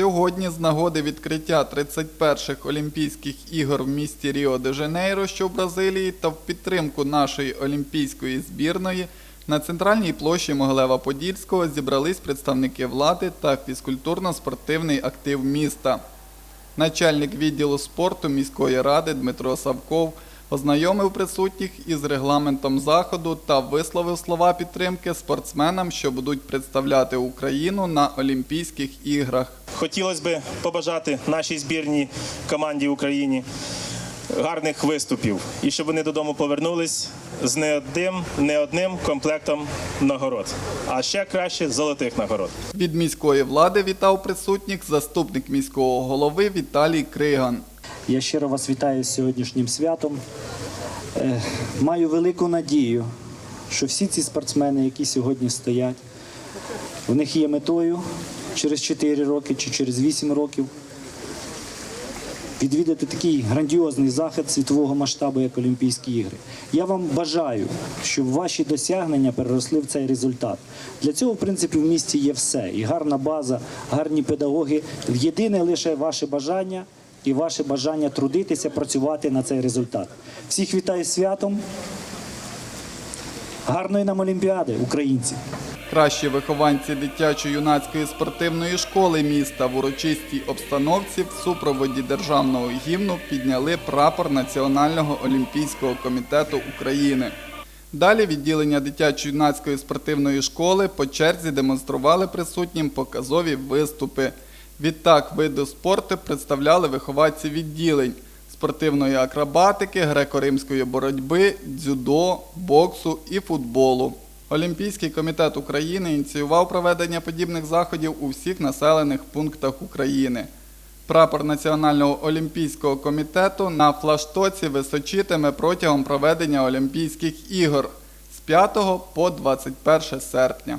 Сьогодні з нагоди відкриття 31-х Олімпійських ігор в місті Ріо де Жанейро, що в Бразилії, та в підтримку нашої олімпійської збірної на центральній площі Могилева Подільського зібрались представники влади та фізкультурно-спортивний актив міста. Начальник відділу спорту міської ради Дмитро Савков ознайомив присутніх із регламентом заходу та висловив слова підтримки спортсменам, що будуть представляти Україну на Олімпійських іграх. Хотілося б побажати нашій збірній команді Україні гарних виступів і щоб вони додому повернулись з не одним, не одним комплектом нагород, а ще краще золотих нагород. Від міської влади вітав присутніх заступник міського голови Віталій Криган. Я щиро вас вітаю з сьогоднішнім святом. Е, Маю велику надію, що всі ці спортсмени, які сьогодні стоять, в них є метою через 4 роки чи через 8 років відвідати такий грандіозний захід світового масштабу, як Олімпійські ігри. Я вам бажаю, щоб ваші досягнення переросли в цей результат. Для цього, в принципі, в місті є все. І гарна база, гарні педагоги. Єдине лише ваше бажання і ваше бажання трудитися, працювати на цей результат. Всіх вітаю святом. Гарної нам Олімпіади, українці! Кращі вихованці дитячо-юнацької спортивної школи міста в урочистій обстановці в супроводі державного гімну підняли прапор Національного олімпійського комітету України. Далі відділення дитячо-юнацької спортивної школи по черзі демонстрували присутнім показові виступи. Відтак види спорту представляли вихованці відділень спортивної акробатики, греко-римської боротьби, дзюдо, боксу і футболу. Олімпійський комітет України ініціював проведення подібних заходів у всіх населених пунктах України. Прапор Національного олімпійського комітету на флаштоці височитиме протягом проведення Олімпійських ігор з 5 по 21 серпня.